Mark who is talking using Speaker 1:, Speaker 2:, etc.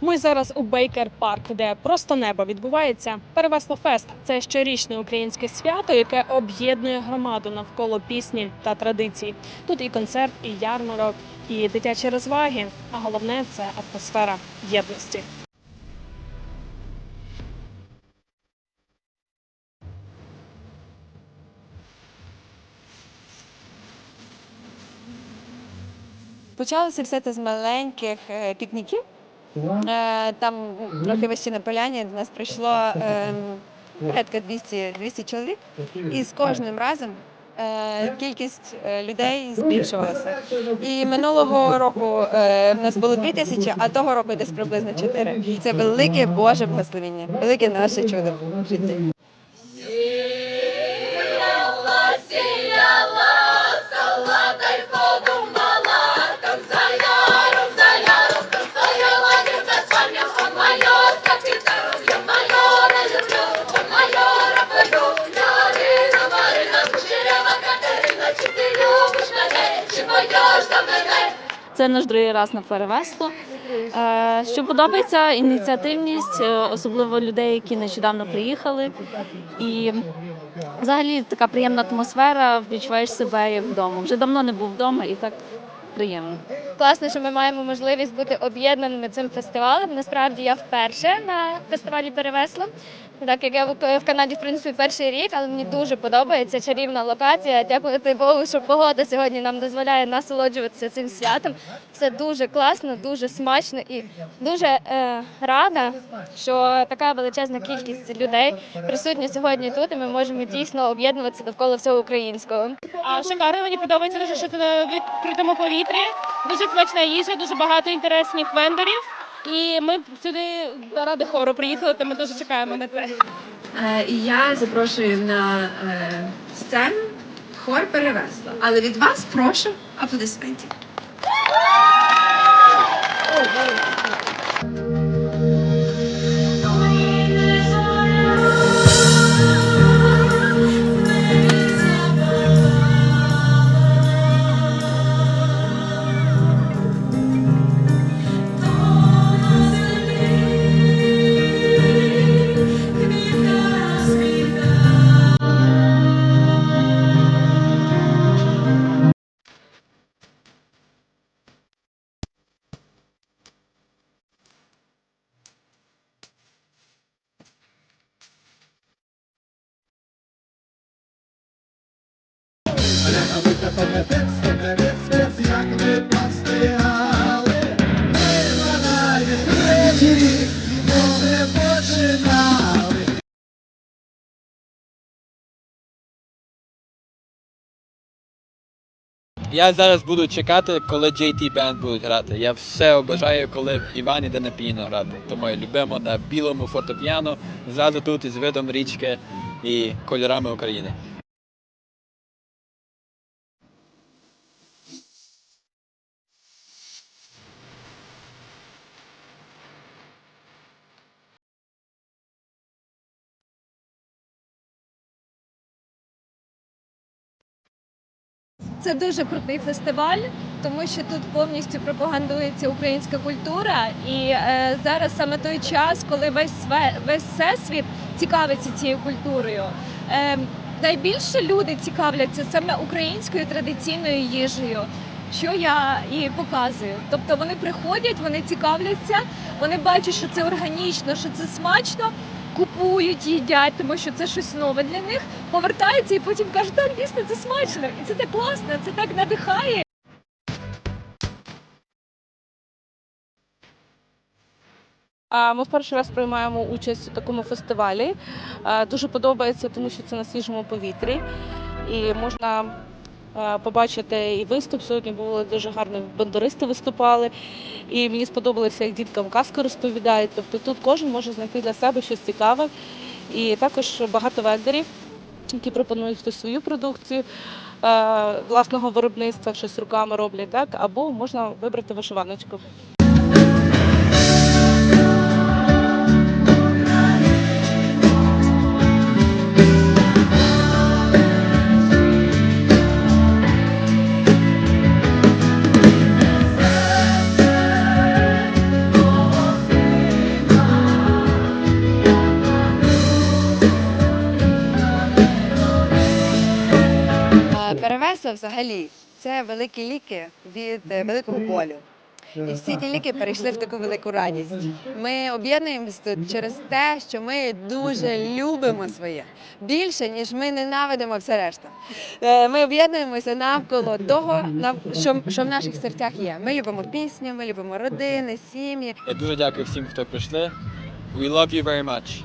Speaker 1: Ми зараз у Бейкер Парк, де просто небо відбувається. Перевесло фест це щорічне українське свято, яке об'єднує громаду навколо пісні та традицій. Тут і концерт, і ярмарок, і дитячі розваги. А головне це атмосфера єдності.
Speaker 2: Почалося все це з маленьких е, пікніків. Е, Там трохи вище на поляні до нас прийшло ем, порядка 200, 200 чоловік, і з кожним разом е, кількість е, людей збільшувалася. І минулого року в нас було 3 тисячі, а того року десь приблизно 4. Це велике Боже благословення, велике наше чудо. В житті.
Speaker 3: Це наш другий раз на перевесло. Е, Що подобається ініціативність, е, особливо людей, які нещодавно приїхали. І взагалі така приємна атмосфера, відчуваєш себе як вдома. Вже давно не був вдома і так приємно.
Speaker 4: Класно, що ми маємо можливість бути об'єднаними цим фестивалем. Насправді я вперше на фестивалі перевесла. Так як я в- в Канаді в принципі перший рік, але мені дуже подобається чарівна локація. Дякувати Богу, що погода сьогодні нам дозволяє насолоджуватися цим святом. Це дуже класно, дуже смачно і дуже е, рада, що така величезна кількість людей присутня сьогодні тут, і ми можемо дійсно об'єднуватися довкола всього українського.
Speaker 5: А шикарно, мені подобається дуже, що ти на відкритому повітрі. Дуже смачна їжа, дуже багато інтересних вендорів. І ми сюди заради хору приїхали, то ми дуже чекаємо на це.
Speaker 2: Е, І я запрошую на е, сцену хор перевесла. Але від вас прошу аплодисментів.
Speaker 6: Я зараз буду чекати, коли JT Band будуть грати. Я все обожаю, коли Іван іде на піано грати. Тому любимо на білому фортепіано, зразу тут із видом річки і кольорами України.
Speaker 7: Це дуже крутий фестиваль, тому що тут повністю пропагандується українська культура, і е, зараз саме той час, коли весь весь всесвіт цікавиться цією культурою. Е, найбільше люди цікавляться саме українською традиційною їжею. Що я і показую. Тобто вони приходять, вони цікавляться, вони бачать, що це органічно, що це смачно, купують, їдять, тому що це щось нове для них повертаються і потім кажуть, так, дійсно, це смачно, і це так класно, це так надихає.
Speaker 5: Ми в перший раз приймаємо участь у такому фестивалі. Дуже подобається, тому що це на свіжому повітрі. І можна побачити і виступ. Сьогодні було дуже гарно бандуристи виступали. І мені сподобалося, як діткам казку розповідають. Тобто тут кожен може знайти для себе щось цікаве. І також багато вендорів, які пропонують хтось свою продукцію. е, Власного виробництва щось руками роблять, так або можна вибрати вишиваночку.
Speaker 2: Перевесло взагалі це великі ліки від е, великого болю. І всі ті ліки перейшли в таку велику радість. Ми об'єднуємося тут через те, що ми дуже любимо своє більше, ніж ми ненавидимо все решта. Е, Ми об'єднуємося навколо того, що в наших серцях є. Ми любимо пісню, ми любимо родини, сім'ї.
Speaker 6: Я дуже дякую всім, хто прийшли. We love you very much.